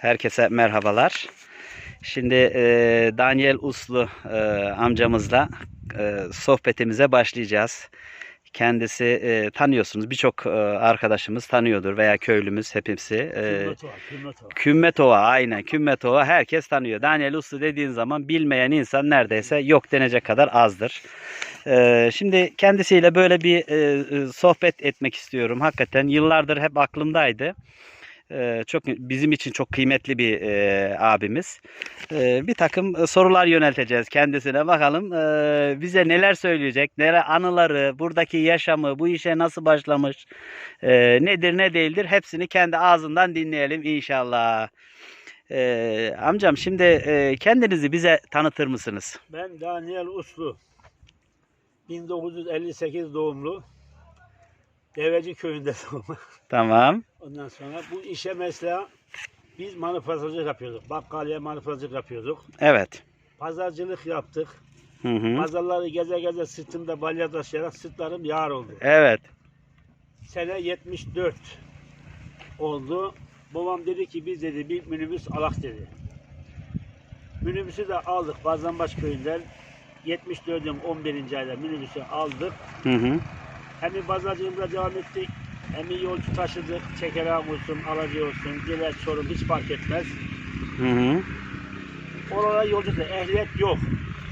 Herkese merhabalar. Şimdi e, Daniel Uslu e, amcamızla e, sohbetimize başlayacağız. Kendisi e, tanıyorsunuz. Birçok e, arkadaşımız tanıyordur veya köylümüz hepsi. E, Kümmetova, Kümmetova. Kümmetova aynen Kümmetova herkes tanıyor. Daniel Uslu dediğin zaman bilmeyen insan neredeyse yok denecek kadar azdır. Ee, şimdi kendisiyle böyle bir e, e, sohbet etmek istiyorum. Hakikaten yıllardır hep aklımdaydı. Çok bizim için çok kıymetli bir e, abimiz. Ee, bir takım e, sorular yönelteceğiz kendisine. Bakalım e, bize neler söyleyecek, neler anıları, buradaki yaşamı, bu işe nasıl başlamış, e, nedir ne değildir hepsini kendi ağzından dinleyelim inşallah. Ee, amcam şimdi e, kendinizi bize tanıtır mısınız? Ben Daniel Uslu. 1958 doğumlu. Deveci köyünde doğumlu. Tamam. Ondan sonra bu işe mesela biz manifaturacılık yapıyorduk. Bakkaliye manifaturacılık yapıyorduk. Evet. Pazarcılık yaptık. Hı hı. Pazarları geze geze sırtımda balya taşıyarak sırtlarım yağ oldu. Evet. Sene 74 oldu. Babam dedi ki biz dedi bir minibüs alak dedi. Minibüsü de aldık Bazanbaş köyünden. 74'ün 11. ayda minibüsü aldık. Hı hı. Hem pazarcılığımıza devam ettik. Hem yolcu taşıdık. Çekerek olsun, alacı olsun, diler sorun hiç fark etmez. Hı hı. Orada yolcu da ehliyet yok.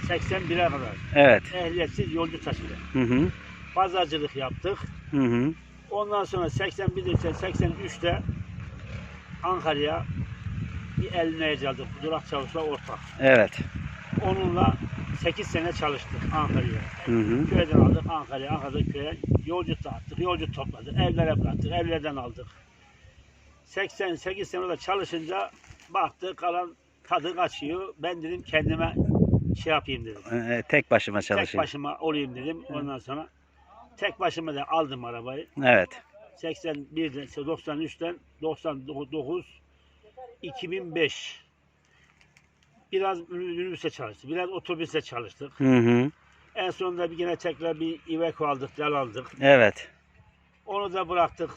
81'e kadar. Evet. Ehliyetsiz yolcu taşıdık. Hı hı. Pazarcılık yaptık. Hı hı. Ondan sonra 81'de ise 83'te Ankara'ya bir eline aldık. Durak Çavuş'la ortak. Evet. Onunla 8 sene çalıştık Ankara'ya. Hı hı. Köyden aldık Ankara'ya, Ankara'da köye yolcu dağıttık, yolcu topladık, evlere bıraktık, evlerden aldık. 88 sene orada çalışınca baktık kalan tadı kaçıyor. Ben dedim kendime şey yapayım dedim. Ee, tek başıma Tek çalışıyorum. başıma olayım dedim. Ondan sonra tek başıma da aldım arabayı. Evet. 81'den 93'ten 99 2005 biraz minibüse çalıştık. Biraz otobüse çalıştık. Hı hı. En sonunda bir yine tekrar bir Iveco aldık, del aldık. Evet. Onu da bıraktık.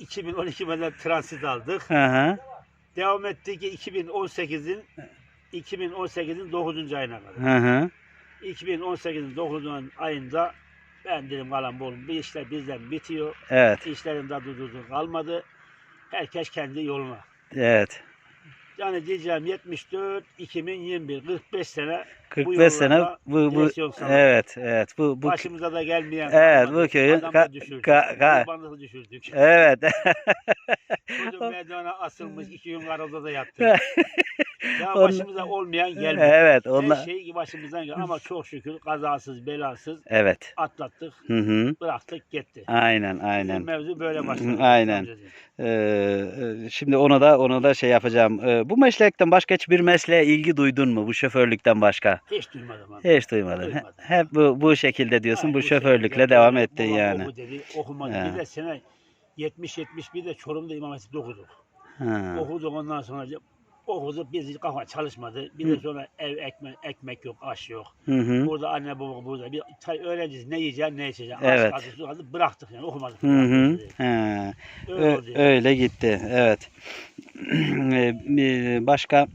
2012'de transit aldık. Hı hı. Devam ettik ki 2018'in 2018'in 9. ayına kadar. Hı hı. 2018'in 9. ayında ben dedim kalan oğlum bir işler bizden bitiyor. Evet. İşlerin tadı tuzu kalmadı. Herkes kendi yoluna. Evet. Yani diyeceğim 74 2021 45 sene 45 sene yollarda bu bu evet evet bu bu başımıza da gelmeyen Evet, bu köyün ka- düşürdük. ka- ka- Kurbanlığı düşürdük. evet. Çocuk merdivene asılmış iki gün karada da yattı. Ya başımıza olmayan gelmedi. evet Her onlar şey başımızdan geldi ama çok şükür kazasız belasız Evet. atlattık. Hı hı. Bıraktık gitti. Aynen Bizim aynen. mevzu böyle başladı. Aynen. Ee, e, şimdi onu da onu da şey yapacağım. Ee, bu meslekten başka hiçbir mesleğe ilgi duydun mu? Bu şoförlükten başka? Hiç duymadım abi. Hiç duymadın. Duymadım. Hep bu bu şekilde diyorsun. Ay, bu şekilde şoförlükle devam böyle ettin babam yani. Oku dedi, okumadı. He. Bir de sene 70-71'de Çorum'da İmam Hatip'te okuduk. Ha. Okuduk ondan sonra okuduk biz kafa çalışmadı. Bir de sonra ev ekmek, ekmek yok, aş yok. Hı hı. Burada anne baba burada. Bir öğrenciyiz ne yiyeceğiz ne içeceğiz. Evet. Aç kaldı, bıraktık yani okumadık. Hı hı. Ha. Öyle yani. öyle gitti. Evet. Ee, Başka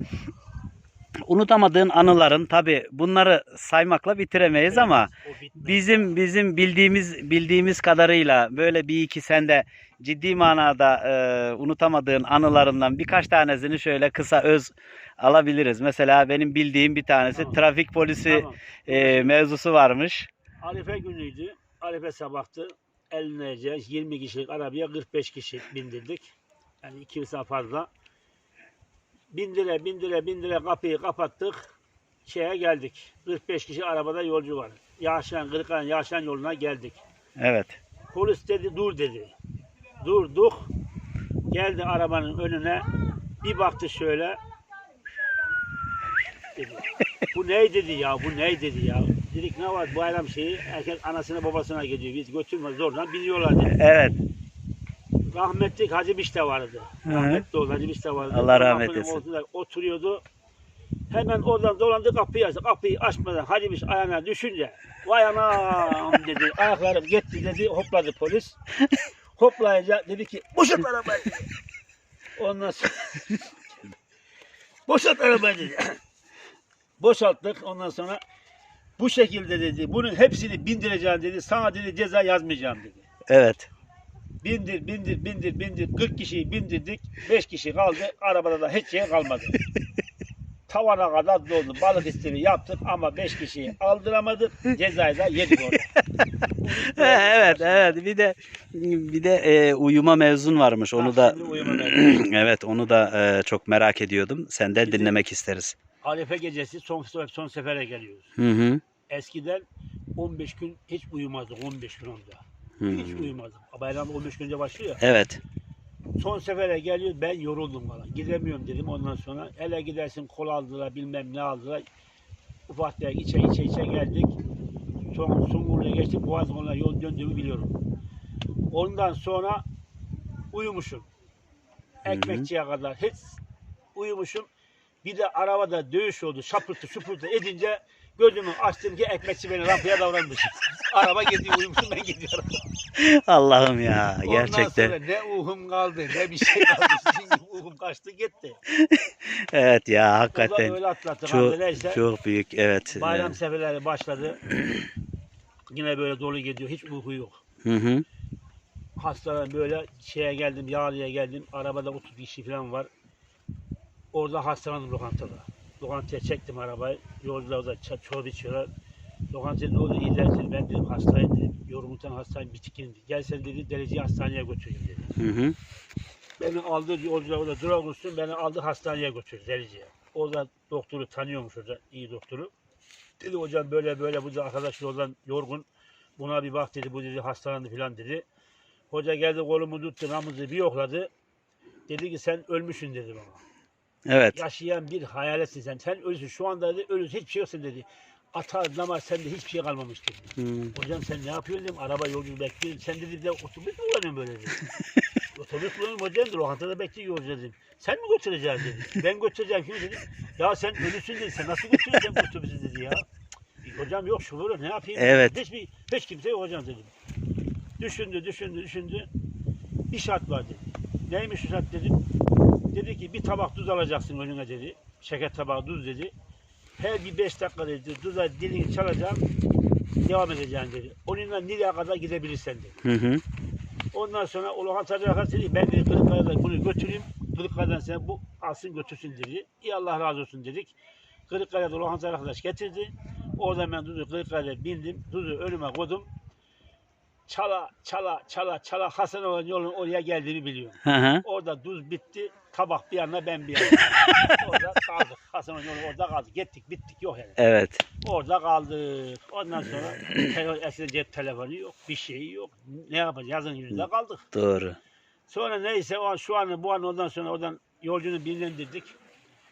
unutamadığın anıların tabi bunları saymakla bitiremeyiz ama O bitmedi. bizim bizim bildiğimiz bildiğimiz kadarıyla böyle bir iki sende ciddi manada e, unutamadığın anılarından birkaç tanesini şöyle kısa öz alabiliriz. Mesela benim bildiğim bir tanesi Tamam. trafik polisi Tamam. e, mevzusu varmış. Arife günüydü. Arife sabahtı. Elineceğiz. 20 kişilik arabaya 45 kişi bindirdik. Yani iki fazla. Bindire bindire bindire kapıyı kapattık. Şeye geldik. 45 kişi arabada yolcu var. Yaşan, Kırıkhan Yaşan yoluna geldik. Evet. Polis dedi dur dedi. Durduk. Geldi arabanın önüne. Bir baktı şöyle. Dedi. Bu ne dedi ya? Bu ne dedi ya? Dedik ne var bayram şeyi? Herkes anasına babasına gidiyor. Biz götürmez oradan biniyorlar dedi. Evet. Rahmetlik Hacı Biş de vardı. Hı. Rahmetli oldu Hacı Biş de vardı. Allah rahmet Kapının ortasında Oturuyordu. Hemen oradan dolandı kapıyı açtı. Kapıyı açmadan Hacı Biş ayağına düşünce vay anam dedi. Ayaklarım gitti dedi. Hopladı polis. Hoplayınca dedi ki boşalt arabayı. Ondan sonra Boşalt arabayı dedi. Boşalttık. Ondan sonra bu şekilde dedi. Bunun hepsini bindireceğim dedi. Sana dedi ceza yazmayacağım dedi. Evet. Bindir, bindir, bindir, bindir. 40 kişiyi bindirdik. 5 kişi kaldı. Arabada da hiç şey kalmadı. Tavana kadar doldu. Balık istiri yaptık ama 5 kişiyi aldıramadık. Cezayı da yedik orada. evet, evet. Bir de bir de e, uyuma mevzun varmış. Onu da evet, onu da e, çok merak ediyordum. Senden Bizim- dinlemek isteriz. Arife gecesi son, son sefere geliyoruz. Hı hı. Eskiden 15 gün hiç uyumazdık. 15 gün onda. Hı. Hiç uyumazdık. Bayram 15 gün önce başlıyor ya. Evet. Son sefere geliyor ben yoruldum falan. Gidemiyorum dedim ondan sonra. Hele gidersin kol aldılar bilmem ne aldılar. Ufak tefek içe içe içe geldik. Son Sungurlu'ya geçtik. Boğazı'na yol döndüğümü biliyorum. Ondan sonra uyumuşum. Ekmekçiye kadar hiç uyumuşum. Bir de arabada dövüş oldu. Şapırtı şupurtu edince gözümü açtım ki ekmekçi beni rampaya davranmış. Araba gidiyor uyumuşum ben gidiyorum. Allah'ım ya Ondan gerçekten. sonra ne uhum kaldı ne bir şey kaldı. Şimdi uhum kaçtı gitti. Evet ya hakikaten öyle atlattık. çok neyse. çok büyük evet. Bayram seferleri başladı. Yine böyle dolu gidiyor. Hiç uyku yok. Hı hı. Hastalar böyle şeye geldim, Yağlı'ya geldim. Arabada 30 kişi falan var. Orada hastalandım lokantada. Lokantaya çektim arabayı. Yolda da çorba içiyorlar. Lokantaya ne oldu? Ben dedim hastayım dedim. Yorgunluktan hastayım, bitikim. Gel sen dedi dereceyi hastaneye götüreyim dedi. Hı hı. Beni aldı yolcular orada durak olsun beni aldı hastaneye götürdü Derici'ye. Orada doktoru tanıyormuş orada iyi doktoru. Dedi hocam böyle böyle bu da arkadaş yoldan yorgun. Buna bir bak dedi bu dedi hastalandı filan dedi. Hoca geldi kolumu tuttu namızı bir yokladı. Dedi ki sen ölmüşsün dedi bana. Evet. Yaşayan bir hayaletsin sen. Sen ölüsün şu anda dedi ölüsün hiçbir şey yoksun dedi. Atar namaz sende hiçbir şey kalmamış dedi. Hı. Hocam sen ne yapıyorsun dedim. Araba yolcu bekliyor. Sen dedi de otobüs mü kullanıyorsun böyle dedi. otobüs kullanıyorum hocam dedi. Lokantada bekliyor dedim. Sen mi götüreceksin dedi. Ben götüreceğim kimi dedi. Ya sen ölüsün dedi. Sen nasıl götüreceksin otobüsü dedi ya. "E, Hocam yok şoför ne yapayım? Evet. Hiçbir, hiç kimse yok hocam dedim. Düşündü düşündü düşündü. Bir şart var dedi. Neymiş o şart dedim. Dedi ki bir tabak tuz alacaksın önüne dedi. Şeker tabağı tuz dedi. Her bir beş dakika dedi. Tuza dilini çalacaksın. Devam edeceksin dedi. Onunla nereye kadar gidebilirsen dedi. Hı hı. Ondan sonra o lokantacı arkadaş dedi ben dedi Kırıkkale'de bunu götüreyim. Kırıkkale'den sen bu alsın götürsün dedi. İyi Allah razı olsun dedik. Kırıkkale'de lokantacı arkadaş getirdi. Oradan ben tuzu Kırıkkale'de bindim. Tuzu önüme koydum. Çala çala çala çala Hasanoğlu yolun oraya geldiğimi biliyorum. Hı hı. Orada tuz bitti. Tabak bir yana ben bir yana. orada kaldık. Hasanoğlu yolu orada kaldık. Gittik bittik yok yani. Evet. Orada kaldık. Ondan sonra telefon, eskiden cep telefonu yok. Bir şey yok. Ne yapacağız? Yazın yüzünde kaldık. Doğru. Sonra neyse o an, şu an bu an ondan sonra oradan yolcunu bindirdik.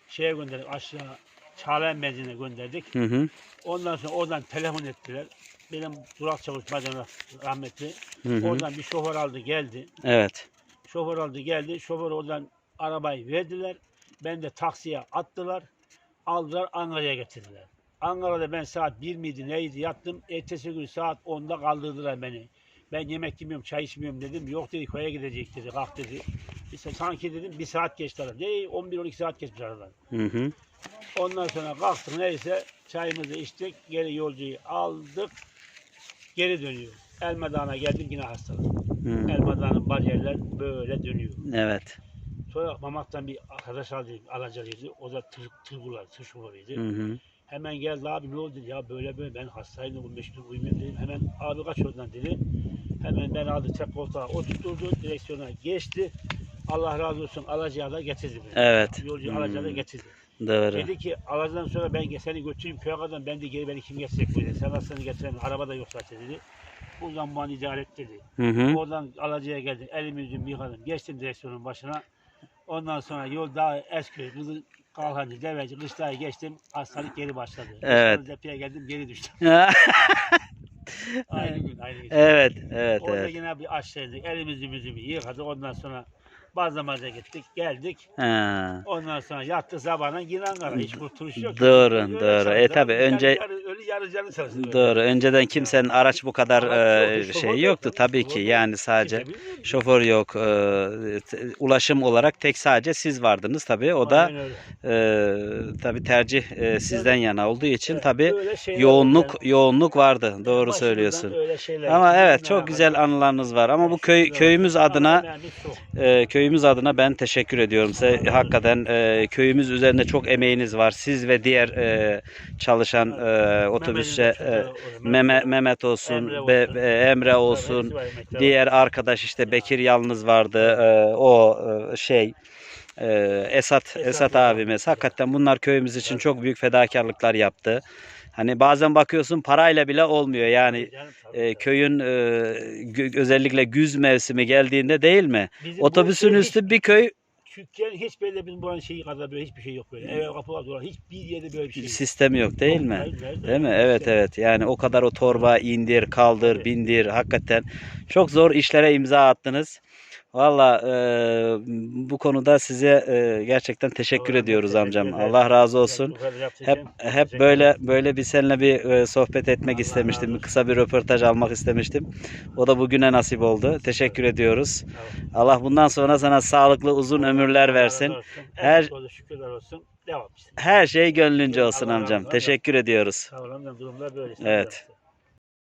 Şeye gönderdik aşağı Çağlayan benzinine gönderdik. Hı hı. Ondan sonra oradan telefon ettiler. Benim durak çalışmadan rahmetli. Hı hı. Oradan bir şoför aldı geldi. Evet. Şoför aldı geldi. Şoför oradan arabayı verdiler. Ben de taksiye attılar. Aldılar Ankara'ya getirdiler. Ankara'da ben saat 1 miydi neydi yattım. Ertesi gün saat 10'da kaldırdılar beni. Ben yemek yemiyorum, çay içmiyorum dedim. Yok dedi köye gidecek dedi. Kalk dedi. İşte sanki dedim bir saat geçti aradan. Değil 11-12 saat geçmiş aradan. Hı hı. Ondan sonra kalktık neyse çayımızı içtik. Geri yolcuyu aldık. Geri dönüyor. Elmadağ'a geldim yine hastalandım. Hı. Elmadağ'ın bariyerler böyle dönüyor. Evet. Sonra Mamak'tan bir arkadaş aldı, alacalıydı. O da tır, tırgular, tır şoförüydü. Hı hı. Hemen geldi abi ne oldu. Ya böyle böyle ben hastaydım 15 gün uyumuyorum dedim. Hemen abi kaç oradan dedi. Hemen ben aldı tek koltuğa oturtturdu. Direksiyona geçti. Allah razı olsun alacağı da getirdi. beni. Evet. Yolcu Hmm. alacağı da getirdi. Doğru. Dedi ki alacadan sonra ben seni götüreyim köye kadar ben de geri beni kim getirecek böyle. Sen hastanı getiremem. Araba da yok zaten dedi. Buradan bana idare et dedi. Hı hı. Oradan alacaya geldim. Elimi yüzümü yıkadım. Geçtim direksiyonun başına. Ondan sonra yol daha eski. Kızı Kalkancı, Deveci, Kışla'yı geçtim. Hastalık geri başladı. Evet. Depi'ye geldim geri düştüm. Aynı gün aynı gün. evet. Evet. Orada Evet. yine bir aşağıydık. Elimizi yüzümü yıkadık. Ondan sonra bazlamaca gittik. Geldik. Ha. Ondan sonra yattık sabahına yine Ankara. Hiç kurtuluş yok. Doğru, Öyle doğru. E, tabii Yani önce- yarı öyle yarı canı çalışır. böyle. Doğru. Önceden kimsenin araç bu kadar Araç e, şoför şey yoktu yoktu. tabii ki. Şoför Yani sadece Kimse bilmiyor ki. şoför yok. e, ulaşım olarak tek sadece siz vardınız tabii. O da Aynen öyle. e, tabii tercih e, sizden yana olduğu için Evet, tabii şeyler yoğunluk oldu yoğunluk vardı. Doğru Başımızdan söylüyorsun. öyle şeyler Ama evet çok güzel anılarınız var. Ama bu köy köyümüz adına çok. e, köyümüz adına ben teşekkür ediyorum size. Hakikaten e, köyümüz üzerinde çok emeğiniz var. Siz ve diğer e, çalışan e, otobüsçe e, Meme- Mehmet olsun, Emre Be- olsun. Be- Emre olsun, diğer arkadaş işte Bekir yalnız vardı. e, o e, şey e, Esat Esat. abimiz. Hakikaten bunlar köyümüz için çok büyük fedakarlıklar yaptı. Hani bazen bakıyorsun parayla bile olmuyor yani. Canım, tabii, e, tabii. köyün e, gö- özellikle güz mevsimi geldiğinde değil mi? Bizim bu Otobüsün şey üstü bir köy Küçükken hiç böyle bizim buranın şeyi kadar böyle hiçbir şey yok böyle. Eve kapı var duran hiçbir yerde böyle bir şey yok. sistemi yok değil mi? hayır, nerede? Değil mi? Evet İşte. evet. Yani o kadar o torba indir, kaldır, Tabii. bindir. Hakikaten çok zor işlere imza attınız. Valla e, bu konuda size e, gerçekten teşekkür Doğru, ediyoruz teşekkür amcam. ederim. Allah razı olsun. Hep hep böyle böyle bir seninle bir e, sohbet etmek Allah istemiştim. olsun. Kısa bir röportaj almak istemiştim. O da bugüne nasip oldu. Teşekkür ediyoruz. Sağ ol. Allah bundan sonra sana sağlıklı uzun ömürler Allah versin. razı olsun. Her- Her olsun, şükürler olsun. Devam işte. Her şey gönlünce olsun Allah amcam. olsun. Teşekkür ediyoruz. Sağ olun. Durumlar böyle. Evet.